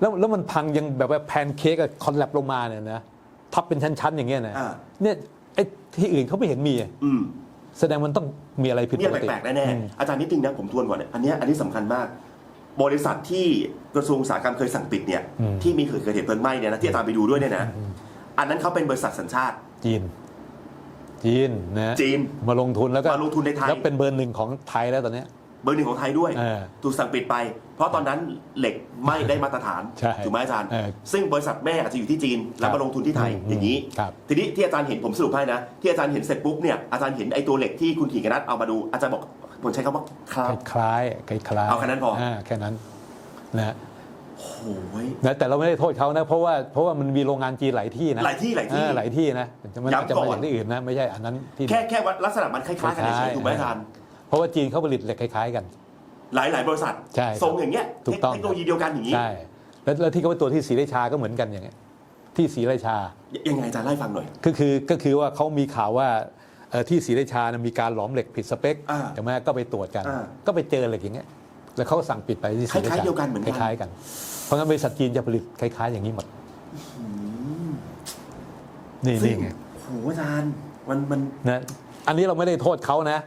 แล้วแล้วมันพังยังแบบว่าแพนเค้กคอนแลบลงมาเนี่ยนะทับเป็นชั้นๆอย่างเงี้ยนะอ่า เนี่ยไอ้ที่อื่นเขาไม่เห็นมีอืม แสดงมันต้องมีอะไรผิดเนี่ปยกติ แปลกๆแน่อืม ๆอาจารย์นิดนึงนะผมทวนก่อนเนี่ยอันเนี้ยอันนี้สำคัญมาก บริษัทที่กระทรวงอุตสาหกรรมเคยสั่งปิดเนี่ยอืม ที่มีเกิดเหตุเพลิงไหม้เนี่ยนะที่อาจารย์ไปดูด้วยเนี่ยนะอันนั้นเขาเป็นบริษัทสัญชาติ จีน จีนนะจีนมาลงทุนแล้วก็มาลงทุนในไทย แล้วเป็นเบอร์หนึ่งของไทยแล้วตอนเนี้ยเบอร์หนึ่งของไทยด้วย เออ ถูกสั่งปิดไป เพราะตอนนั้นเหล็กไม่ได้มาตรฐานใช่ถูกไหมอาจารย์ เออซึ่งบริษัทแม่อาจจะอยู่ที่จีน แล้วครับมาลงทุนที่ไทยอืมอย่างนี้ ครับ ทีนี้ที่อาจารย์เห็นผมสรุปให้นะ ที่อาจารย์เห็นเสร็จปุ๊บเนี่ยอาจารย์เห็นไอ้ตัวเหล็กที่คุณถีกนัทเอามาดูอาจารย์บอกผมใช้คำว่าคราบคล้ายๆคล้ายๆเอาแค่นั้นพออ่ แค่นั้นนะโอ้ยนะแต่เราไม่ได้โทษเขานะ เพราะว่าเพราะว่ามันมีโรงงานจีนหลายที่นะหลายที่หลายที่เออหลายที่นะมันอาจจะย้ำก่มาอน จากที่อื่นนะ ไม่ใช่อันนั้นที่ แค่แค่ว่าลักษณะมันคล้ายๆกันเฉยๆถูกไหมอาจารย์ เพราะว่าจีนเขาผลิตเหล็กคล้ายๆกัน หลายหลายๆบริษัทใช่ครับทรงอย่างเงี้ยถูกต้อง เทคโนโลยีเดียวกันอย่างนี้ ใช่แล้วแล้วที่เขาไปตรวจที่ศรีราชาก็เหมือนกันอย่างเงี้ยที่ศรีราชา ยังไงอาจารย์ไล่าให้ฟังหน่อย ก็คือก็คือว่าเขามีข่าวว่าเอ่อที่ศรีราชานะมีการหลอมเหล็กผิดสเปคอ่าใช่ไหมก็ไปตรวจกัน อ่าก็ไปเจอเหล็กอย่างเงี้ยแล้วเขาก็สั่งปิดไปที่ศรีราคล้ายชาๆเดียวกันเหมือนกัน คล้ายๆกัน เพราะงั้นบริษัทจีนจะผลิตคล้าย ๆ อย่างนี้หมดนี่ซึ่นี่งไงโหอาจารย์มันมัน นะอันนี้เราไม่ได้โทษเขานะ